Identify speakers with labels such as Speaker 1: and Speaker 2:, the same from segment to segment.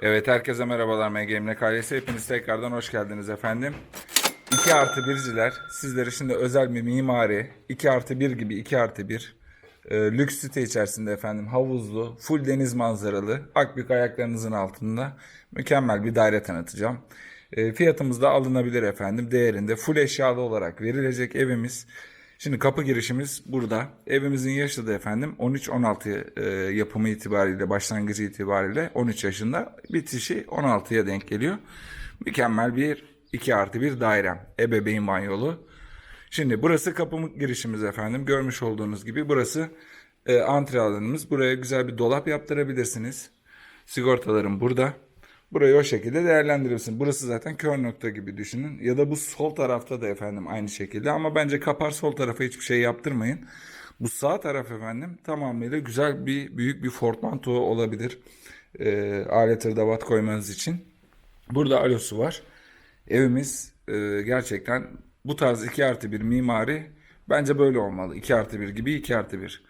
Speaker 1: Evet herkese merhabalar MGM'le ailesi. Hepiniz tekrardan hoş geldiniz efendim. 2 artı 1'ciler sizlere şimdi özel bir mimari 2 artı 1 gibi 2 artı 1 e, lüks site içerisinde efendim havuzlu full deniz manzaralı Akbük ayaklarınızın altında mükemmel bir daire tanıtacağım. E, fiyatımız da alınabilir efendim değerinde full eşyalı olarak verilecek evimiz. Şimdi kapı girişimiz burada. Evimizin yaşı da efendim 13-16 e, yapımı itibariyle, başlangıcı itibariyle 13 yaşında. Bitişi 16'ya denk geliyor. Mükemmel bir 2 artı bir dairem. Ebeveyn banyolu. Şimdi burası kapı girişimiz efendim. Görmüş olduğunuz gibi burası e, antre alanımız. Buraya güzel bir dolap yaptırabilirsiniz. Sigortalarım burada. Burayı o şekilde değerlendirirsin. Burası zaten kör nokta gibi düşünün. Ya da bu sol tarafta da efendim aynı şekilde. Ama bence kapar sol tarafa hiçbir şey yaptırmayın. Bu sağ taraf efendim tamamıyla güzel bir büyük bir portmanto olabilir. E, alet hırdavat koymanız için. Burada alosu var. Evimiz e, gerçekten bu tarz 2 artı 1 mimari bence böyle olmalı. 2 artı 1 gibi 2 artı 1.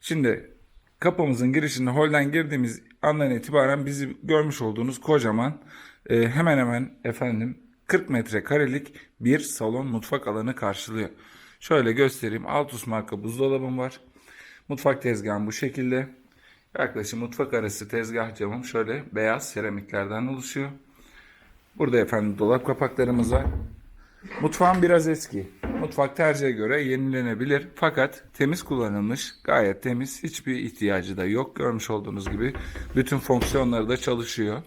Speaker 1: Şimdi kapımızın girişinde holden girdiğimiz andan itibaren bizi görmüş olduğunuz kocaman e, hemen hemen efendim 40 metrekarelik bir salon mutfak alanı karşılıyor. Şöyle göstereyim. Altus marka buzdolabım var. Mutfak tezgahım bu şekilde. Yaklaşık mutfak arası tezgah camım şöyle beyaz seramiklerden oluşuyor. Burada efendim dolap kapaklarımız var. Mutfağım biraz eski. Mutfak tercihe göre yenilenebilir fakat temiz kullanılmış, gayet temiz. Hiçbir ihtiyacı da yok. Görmüş olduğunuz gibi bütün fonksiyonları da çalışıyor.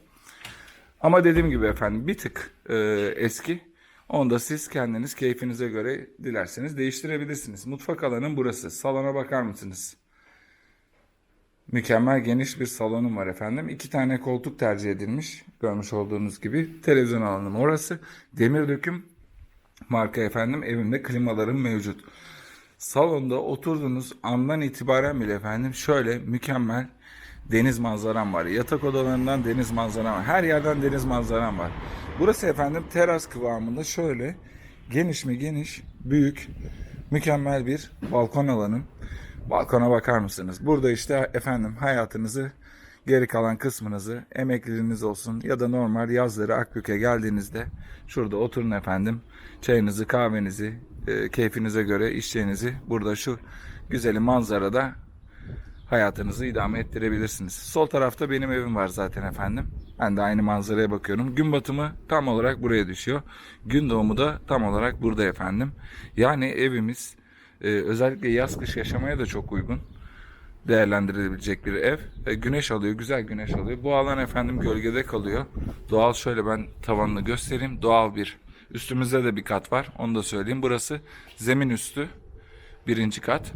Speaker 1: Ama dediğim gibi efendim bir tık e, eski. Onu da siz kendiniz keyfinize göre dilerseniz değiştirebilirsiniz. Mutfak alanım burası. Salona bakar mısınız? Mükemmel geniş bir salonum var efendim. İki tane koltuk tercih edilmiş. Görmüş olduğunuz gibi. Televizyon alanım orası. Demir döküm marka efendim. Evimde klimalarım mevcut. Salonda oturduğunuz andan itibaren bile efendim şöyle mükemmel deniz manzaram var. Yatak odalarından deniz manzaram var. Her yerden deniz manzaram var. Burası efendim teras kıvamında şöyle geniş mi geniş, büyük, mükemmel bir balkon alanım. Balkona bakar mısınız? Burada işte efendim hayatınızı geri kalan kısmınızı emekliliğiniz olsun ya da normal yazları Akbük'e geldiğinizde şurada oturun efendim. Çayınızı, kahvenizi, e, keyfinize göre içeceğinizi burada şu güzeli manzarada hayatınızı idame ettirebilirsiniz. Sol tarafta benim evim var zaten efendim. Ben de aynı manzaraya bakıyorum. Gün batımı tam olarak buraya düşüyor. Gün doğumu da tam olarak burada efendim. Yani evimiz e, özellikle yaz kış yaşamaya da çok uygun değerlendirilebilecek bir ev. E, güneş alıyor, güzel güneş alıyor. Bu alan efendim gölgede kalıyor. Doğal şöyle ben tavanını göstereyim. Doğal bir. Üstümüzde de bir kat var. Onu da söyleyeyim. Burası zemin üstü birinci kat.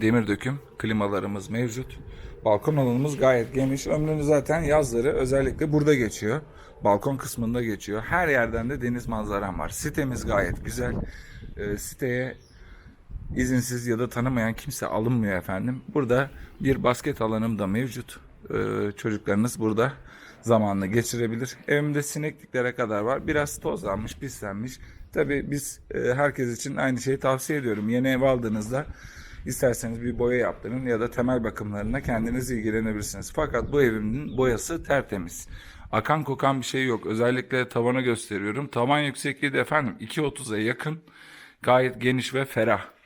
Speaker 1: Demir döküm klimalarımız mevcut. Balkon alanımız gayet geniş. Ömrünü zaten yazları özellikle burada geçiyor. Balkon kısmında geçiyor. Her yerden de deniz manzaram var. Sitemiz gayet güzel. E, siteye izinsiz ya da tanımayan kimse alınmıyor efendim. Burada bir basket alanım da mevcut. Ee, çocuklarınız burada zamanını geçirebilir. Evimde sinekliklere kadar var. Biraz tozlanmış, pislenmiş. Tabii biz e, herkes için aynı şeyi tavsiye ediyorum. Yeni ev aldığınızda isterseniz bir boya yaptırın ya da temel bakımlarına kendiniz ilgilenebilirsiniz. Fakat bu evimin boyası tertemiz. Akan kokan bir şey yok. Özellikle tavana gösteriyorum. Tavan yüksekliği de efendim 2.30'a yakın. Gayet geniş ve ferah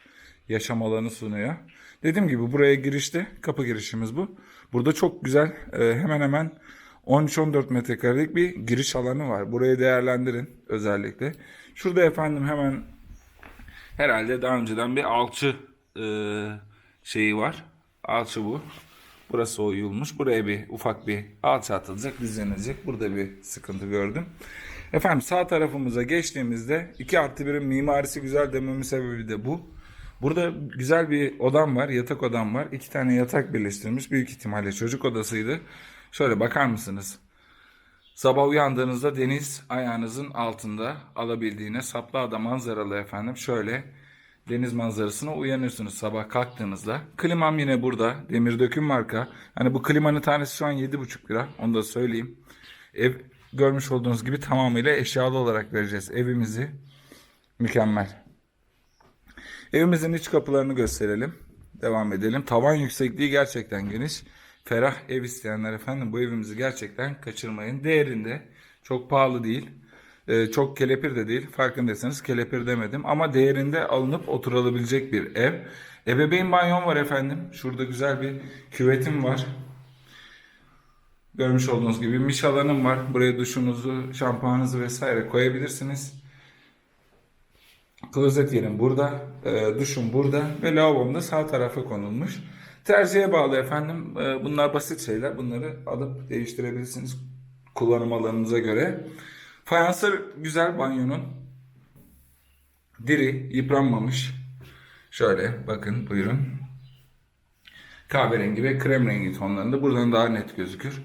Speaker 1: yaşam alanı sunuyor. Dediğim gibi buraya girişte kapı girişimiz bu. Burada çok güzel e, hemen hemen 13-14 metrekarelik bir giriş alanı var. Burayı değerlendirin özellikle. Şurada efendim hemen herhalde daha önceden bir alçı e, şeyi var. Alçı bu. Burası oyulmuş. Buraya bir ufak bir alçı atılacak, düzenlenecek. Burada bir sıkıntı gördüm. Efendim sağ tarafımıza geçtiğimizde 2 artı 1'in mimarisi güzel dememin sebebi de bu. Burada güzel bir odam var, yatak odam var. İki tane yatak birleştirilmiş. Büyük ihtimalle çocuk odasıydı. Şöyle bakar mısınız? Sabah uyandığınızda deniz ayağınızın altında alabildiğine Saplıada manzaralı efendim. Şöyle deniz manzarasına uyanıyorsunuz sabah kalktığınızda. Klimam yine burada. Demir döküm marka. Hani bu klimanın tanesi şu an 7,5 lira. Onu da söyleyeyim. Ev görmüş olduğunuz gibi tamamıyla eşyalı olarak vereceğiz evimizi. Mükemmel. Evimizin iç kapılarını gösterelim. Devam edelim. Tavan yüksekliği gerçekten geniş. ferah ev isteyenler efendim bu evimizi gerçekten kaçırmayın. Değerinde çok pahalı değil. Ee, çok kelepir de değil. Farkındaysanız kelepir demedim. Ama değerinde alınıp oturulabilecek bir ev. Ebeveyn banyon var efendim. Şurada güzel bir küvetim var. Görmüş olduğunuz gibi miş alanım var. Buraya duşunuzu, şampuanınızı vesaire koyabilirsiniz. Klozet yerim burada, e, duşum burada ve lavabom da sağ tarafa konulmuş. Tercihe bağlı efendim. E, bunlar basit şeyler. Bunları alıp değiştirebilirsiniz kullanım alanınıza göre. Fayanslar güzel banyonun. Diri, yıpranmamış. Şöyle bakın buyurun. Kahverengi ve krem rengi tonlarında buradan daha net gözükür.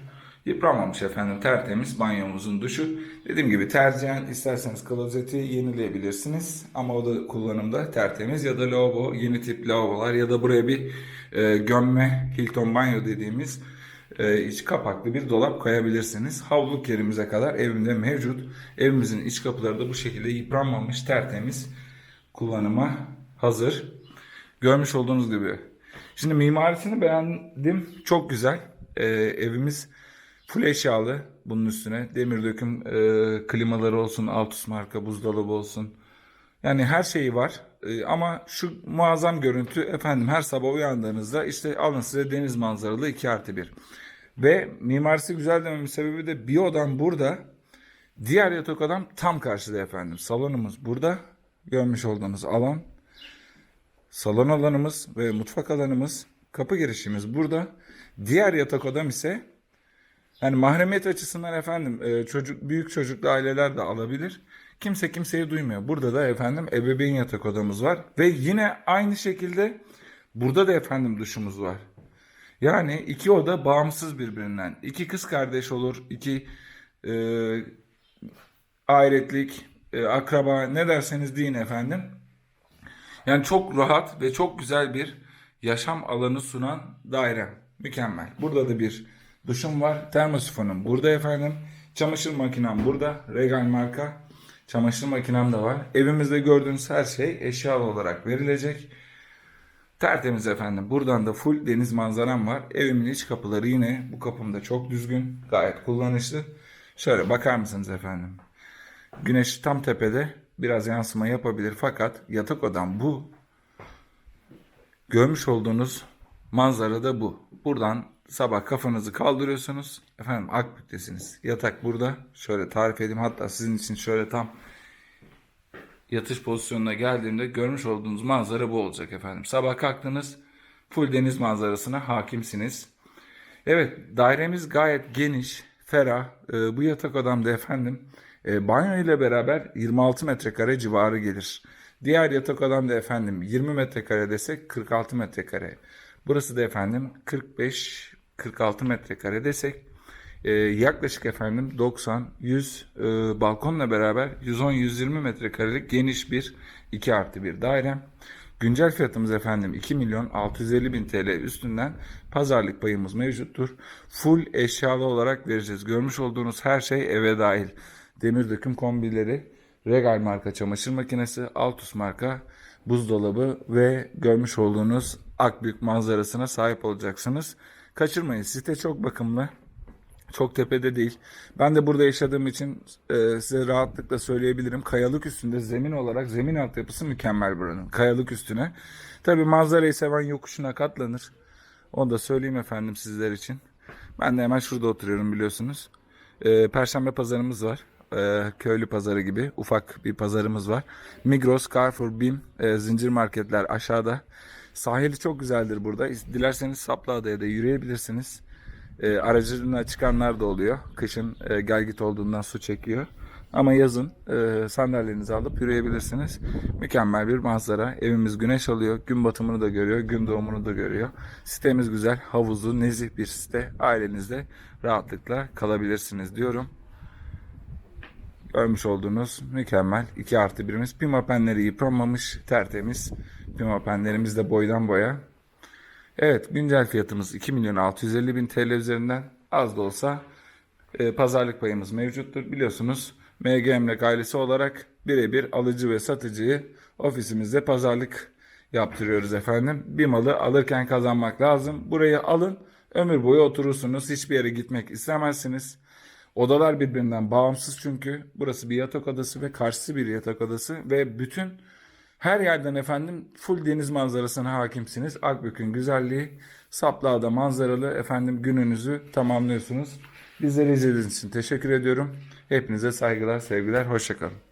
Speaker 1: Yıpranmamış efendim tertemiz banyomuzun duşu. Dediğim gibi tercihen isterseniz klozeti yenileyebilirsiniz. Ama o da kullanımda tertemiz ya da lavabo yeni tip lavabolar ya da buraya bir e, gömme Hilton banyo dediğimiz e, iç kapaklı bir dolap koyabilirsiniz. Havluk yerimize kadar evimde mevcut. Evimizin iç kapıları da bu şekilde yıpranmamış tertemiz kullanıma hazır. Görmüş olduğunuz gibi. Şimdi mimarisini beğendim. Çok güzel. Ee, evimiz full eşyalı. Bunun üstüne demir döküm e, klimaları olsun, Altus marka buzdolabı olsun. Yani her şeyi var. Ee, ama şu muazzam görüntü efendim her sabah uyandığınızda işte alın size deniz manzaralı 2 artı 1. Ve mimarisi güzel dememin sebebi de bir odam burada. Diğer yatak odam tam karşıda efendim. Salonumuz burada. Görmüş olduğunuz alan. Salon alanımız ve mutfak alanımız, kapı girişimiz burada. Diğer yatak odam ise yani mahremiyet açısından efendim e, çocuk büyük çocuklu aileler de alabilir. Kimse kimseyi duymuyor. Burada da efendim ebeveyn yatak odamız var ve yine aynı şekilde burada da efendim duşumuz var. Yani iki oda bağımsız birbirinden. İki kız kardeş olur, iki e, ailetlik, e, akraba ne derseniz deyin efendim. Yani çok rahat ve çok güzel bir yaşam alanı sunan daire. Mükemmel. Burada da bir duşum var. Termosifonum burada efendim. Çamaşır makinem burada. Regal marka. Çamaşır makinem de var. Evimizde gördüğünüz her şey eşyalı olarak verilecek. Tertemiz efendim. Buradan da full deniz manzaram var. Evimin iç kapıları yine bu kapım da çok düzgün. Gayet kullanışlı. Şöyle bakar mısınız efendim? Güneş tam tepede biraz yansıma yapabilir fakat yatak odam bu. Görmüş olduğunuz manzara da bu. Buradan sabah kafanızı kaldırıyorsunuz. Efendim Akbük'tesiniz. Yatak burada. Şöyle tarif edeyim. Hatta sizin için şöyle tam yatış pozisyonuna geldiğimde görmüş olduğunuz manzara bu olacak efendim. Sabah kalktınız full deniz manzarasına hakimsiniz. Evet dairemiz gayet geniş, ferah. Ee, bu yatak odamda efendim e, banyo ile beraber 26 metrekare civarı gelir. Diğer yatak odamda efendim 20 metrekare desek 46 metrekare. Burası da efendim 45-46 metrekare desek e, yaklaşık efendim 90-100 e, balkonla beraber 110-120 metrekarelik geniş bir 2 artı bir dairem. Güncel fiyatımız efendim 2 milyon 650 bin TL üstünden pazarlık payımız mevcuttur. Full eşyalı olarak vereceğiz. Görmüş olduğunuz her şey eve dahil. Demir döküm kombileri, Regal marka çamaşır makinesi, Altus marka buzdolabı ve görmüş olduğunuz Akbük manzarasına sahip olacaksınız. Kaçırmayın. Site çok bakımlı. Çok tepede değil. Ben de burada yaşadığım için e, size rahatlıkla söyleyebilirim. Kayalık üstünde zemin olarak zemin altyapısı mükemmel buranın. Kayalık üstüne. Tabi manzarayı seven yokuşuna katlanır. Onu da söyleyeyim efendim sizler için. Ben de hemen şurada oturuyorum biliyorsunuz. E, Perşembe pazarımız var. E, köylü pazarı gibi ufak bir pazarımız var. Migros, Carrefour, BİM, e, zincir marketler aşağıda. Sahili çok güzeldir burada. Dilerseniz Saplıada'ya da yürüyebilirsiniz. E, aracılığına çıkanlar da oluyor. Kışın e, gel git olduğundan su çekiyor. Ama yazın e, sandalyenizi alıp yürüyebilirsiniz. Mükemmel bir manzara. Evimiz güneş alıyor. Gün batımını da görüyor. Gün doğumunu da görüyor. Sitemiz güzel. Havuzlu, nezih bir site. Ailenizde rahatlıkla kalabilirsiniz diyorum. Görmüş olduğunuz mükemmel 2 artı 1'imiz. Pimapenleri yıpranmamış, tertemiz. Pimapenlerimiz de boydan boya. Evet güncel fiyatımız 2 milyon 650 bin TL üzerinden az da olsa e, pazarlık payımız mevcuttur. Biliyorsunuz MG Emlak ailesi olarak birebir alıcı ve satıcıyı ofisimizde pazarlık yaptırıyoruz efendim. Bir malı alırken kazanmak lazım. Burayı alın Ömür boyu oturursunuz. Hiçbir yere gitmek istemezsiniz. Odalar birbirinden bağımsız çünkü. Burası bir yatak odası ve karşısı bir yatak odası ve bütün her yerden efendim full deniz manzarasına hakimsiniz. Akbük'ün güzelliği, Saplağ'da manzaralı efendim gününüzü tamamlıyorsunuz. Bizleri izlediğiniz için teşekkür ediyorum. Hepinize saygılar, sevgiler, hoşçakalın.